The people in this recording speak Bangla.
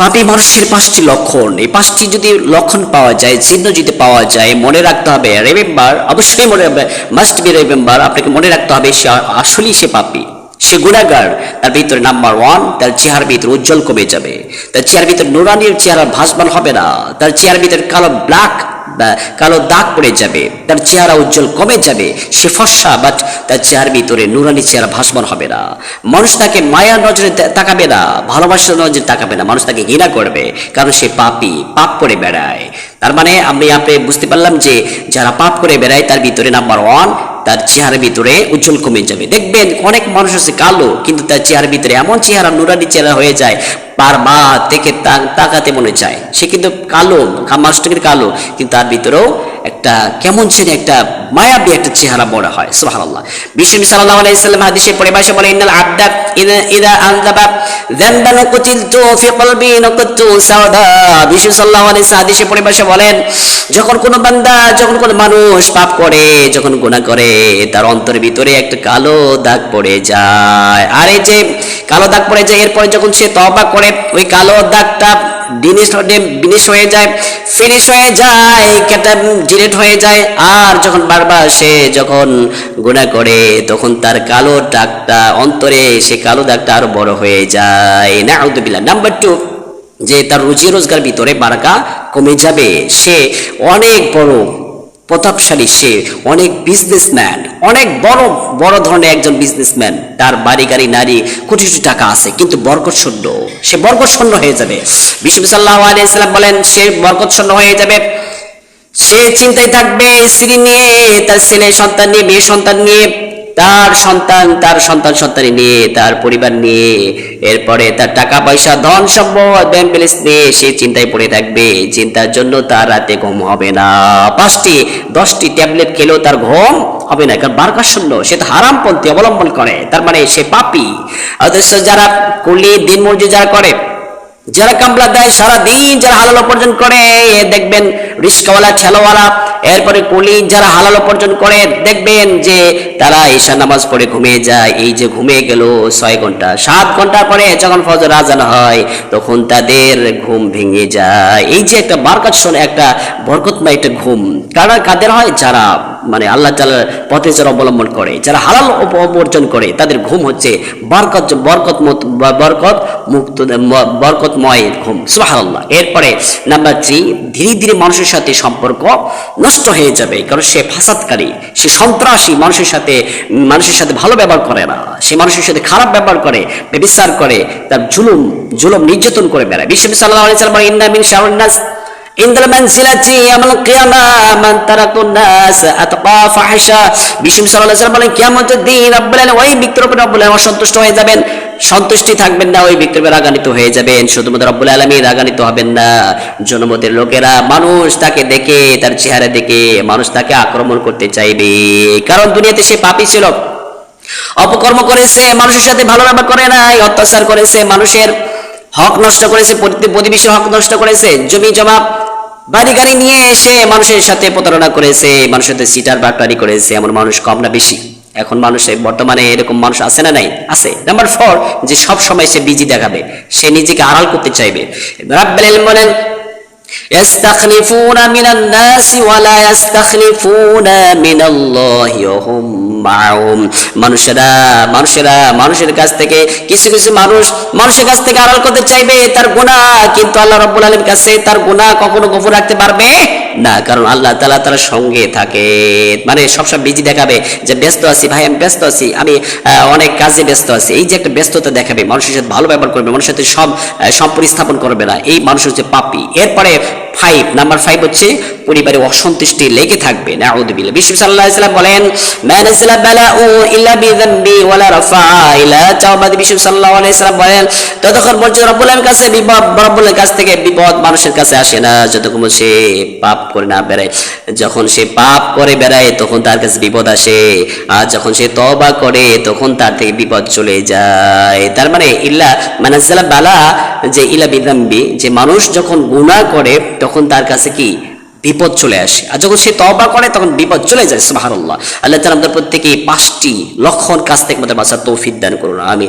পাপী মানুষের পাঁচটি লক্ষণ। এই পাঁচটি যদি লক্ষণ পাওয়া যায়, চিহ্ন যদি পাওয়া যায়, মনে রাখতে হবে রেমেম্বার অবশ্যই মনে রাখবে মাস্ট বি রেমেম্বার আপনাকে মনে রাখতে হবে সে আসলেই সে পাপী। সে গুণাগার, তার ভিতরে নাম্বার ওয়ান তার চেহারার ভিতরে উজ্জ্বল কমে যাবে। তার চেহারার ভিতরে নুরানির চেহারা ভাসমান হবে না। তার চেহারার ভিতরে কালো ব্ল্যাক কালো দাগ পড়ে যাবে, তার চেহারা উজ্জ্বল কমে যাবে, সে ফর্সা বাট তার চেহারার ভিতরে নুরানি চেহারা ভাসমান হবে না। মানুষ তাকে মায়ার নজরে তাকাবে না, ভালোবাসার নজরে তাকাবে না, মানুষ তাকে ঘৃণা করবে, কারণ সে পাপি, পাপ করে বেড়ায়। তার মানে আমি আপনি বুঝতে পারলাম যে, যারা পাপ করে বেড়ায়, তার ভিতরে নাম্বার ওয়ান তার চেহারার ভিতরে উজ্জ্বল কমে যাবে। দেখবেন অনেক মানুষ আছে কালো, কিন্তু তার চেহারার ভিতরে এমন চেহারা নুরানি চেহারা হয়ে যায় বারবার থেকে তাকাতে মনে চায়। সে কিন্তু কালো মানুষটাকে কালো, কিন্তু তার ভিতরেও একটা কেমন ছেলে একটা মায়াবী একটা চেহারা মনে হয়, সুবহানাল্লাহ। বিষ্ণু সাল্লাল্লাহু আলাইহি সাল্লাম হাদিসে পরিভাষা বলে, ইন্নাল আবদা ইদা আনজাবা যানবান কুতিলতু ফি কলবি নাকুতু সাওদা। বিষ্ণু সাল্লাল্লাহু আলাইহি হাদিসে পরিভাষা বলেন, যখন কোনো বান্দা, যখন কোনো মানুষ পাপ করে, যখন গুনাহ করে, তার অন্তরের ভিতরে একটা কালো দাগ পড়ে যায়। আর এই যে কালো দাগ পড়ে যায়, এরপরে যখন সে তওবা করে, ওই কালো দাগটা দিনেশ বিনিশ হয়ে যায়, ফিনিশ হয়ে যায়, কেটা ডিলেট হয়ে যায়। আর যখন বারবার সে যখন গুণা করে, তখন তার কালো দাগটা অন্তরে, সে কালো দাগটা আরও বড় হয়ে যায়। না নাম্বার টু যে তার রুজি রোজগার ভিতরে বারাকা কমে যাবে, সে অনেক বড় প্রতাপশালী সে, অনেক বিজনেসম্যান অনেক বড় বড় ধরনের একজন বিজনেসম্যান তার বাড়ি, গাড়ি, নারী, কোটি কোটি টাকা আছে, কিন্তু বরকত শূন্য। সে বরকত শূন্য হয়ে যাবে। বিষ্ণু সাল্লাহ আলিয়াল্লাম বলেন, সে বরকত শূন্য হয়ে যাবে। সে চিন্তায় থাকবে, স্ত্রী নিয়ে, তার ছেলে, সন্তান নিয়ে, মেয়ে, সন্তান নিয়ে তার সন্তান তার সন্তান সন্তানি নিয়ে, তার পরিবার নিয়ে, এরপরে তার টাকা পয়সা, ধন সম্পদ, ব্যাংক ব্যালেন্স নিয়ে সে চিন্তায় পড়ে থাকবে। চিন্তার জন্য তার রাতে ঘুম হবে না। পাঁচটি, দশটি ট্যাবলেট খেলেও তার ঘুম হবে না। কারণ বারকার শূন্য, সে তো হারামপন্থী, অবলম্বন করে। তার মানে সে পাপি। যারা কুলি দিন যারা করে যারা কামলা দেয় সারা দিন যারা হালাল উপার্জন করে দেখবেন রিস্কাওয়ালা ঠেলাওয়ালা এরপরে কুলি যারা হালাল উপার্জন করে, দেখবেন যে তারা ঈশা নামাজ পড়ে ঘুমিয়ে যায়। এই যে ঘুমিয়ে গেল ছয় ঘণ্টা, সাত ঘণ্টা পরে যখন ফজর আজান হয়, তখন তাদের ঘুম ভেঙে যায়। এই যে একটা বারকাত শোনে, একটা বরকতময় একটা ঘুম। কারা কাদের হয়? যারা মানে আল্লাহ তালার পথে যারা অবলম্বন করে যারা হালাল উপ- করে তাদের ঘুম হচ্ছে বরকত বরকত বরকত মুক্ত বরকতময় ঘুম। সুবহানাল্লাহ। এরপরে নাম্বার থ্রি ধীরে ধীরে মানুষের সাথে সম্পর্ক নষ্ট হয়ে যাবে কারণ সে ফাসাদকারী। সে সন্ত্রাসী মানুষের সাথে মানুষের সাথে ভালো ব্যবহার করে না। সে মানুষের সাথে খারাপ ব্যবহার করে ব্যবিচার করে তার জুলুম জুলুম নির্যাতন করে বেড়ায়। বিশ্ব সাল্লাহ আলাইহি সাল্লাম বলেন, ইন্না মিন শাওয়ান নাস ইন্দ্র মানসিলাতি ইয়ামাল কিয়ামা মান তারাকুন নাস সাল্লাল্লাহু আলাইহি বলেন, কিয়ামতের দিন রব্বুল আলামিন ওই ব্যক্তির রব্বুল আলামিন অসন্তুষ্ট হয়ে যাবেন। সন্তুষ্টি থাকবেন না, ওই ব্যক্তির উপর রাগান্বিত হয়ে যাবেন। শুধুমাত্র রব্বুল আলামিন রাগান্বিত হবেন না। জনমতের লোকেরা মানুষ তাকে দেখে, তার চেহারা দেখে মানুষ তাকে আক্রমণ করতে চাইবে। কারণ দুনিয়াতে সে পাপী ছিল। অপকর্ম করেছে, মানুষের সাথে ভালো ব্যবহার করে নাই, অত্যাচার করেছে মানুষের। হক নষ্ট করেছে প্রতিবেশী হক নষ্ট করেছে, জমি জমা বাড়ি গাড়ি নিয়ে এসে মানুষের সাথে প্রতারণা করেছে, মানুষের সাথে সিটার বাটপারি করেছে, এমন মানুষ কম না বেশি। এখন মানুষের বর্তমানে এরকম মানুষ আছে না নাই? আছে। নাম্বার ফোর যে সব সময় সে বিজি দেখাবে, সে নিজেকে আড়াল করতে চাইবে। রাব্বেল বলেন يستخلفون من الناس ولا يستخلفون من الله وهم معهم মানুষেরা মানুষেরা মানুষের কাছ থেকে কিছু কিছু মানুষ মানুষের কাছ থেকে আড়াল করতে চাইবে তার গুনাহ কিন্তু আল্লাহ রাব্বুল আলামিন কাছে তার গুনাহ কখনো গোপন রাখতে পারবে না, কারণ আল্লাহ তালা তার সঙ্গে থাকে। মানে সবসময় বিজি দেখাবে যে, ব্যস্ত আছি, ভাই, আমি ব্যস্ত আছি, আমি অনেক কাজে ব্যস্ত আছি। এই যে একটা ব্যস্ততা দেখাবে, মানুষের সাথে ভালো ব্যবহার করবে, মানুষের সাথে সব সম্পর্ক স্থাপন করবে না। এই মানুষ হচ্ছে পাপি। এরপরে ফাইভ নাম্বার ফাইভ হচ্ছে পরিবারে অসন্তুষ্টি লেগে থাকবে। বলেন বিযানবি বলেন, ততক্ষণ কাছে বিপদ রব্বুলের কাছ থেকে বিপদ মানুষের কাছে আসে না। যতক্ষণ সে পাপ করে না বেড়ায়, যখন সে পাপ করে বেড়ায়, তখন তার কাছে বিপদ আসে। আর যখন সে তওবা করে, তখন তার থেকে বিপদ চলে যায়। তার মানে ইল্লা মানাসলা বালা যে ইলা বিদাম্বি যে মানুষ যখন গুনাহ করে, তখন তার কাছে কি? বিপদ চলে আসে। আর যখন সে তবা করে, তখন বিপদ চলে যায়, সুবহানাল্লাহ। আল্লাহ তাআলা আমাদের প্রত্যেকে পাঁচটি লক্ষণ কাছ থেকে আমাদের বাঁচার তৌফিক দান করুন আমি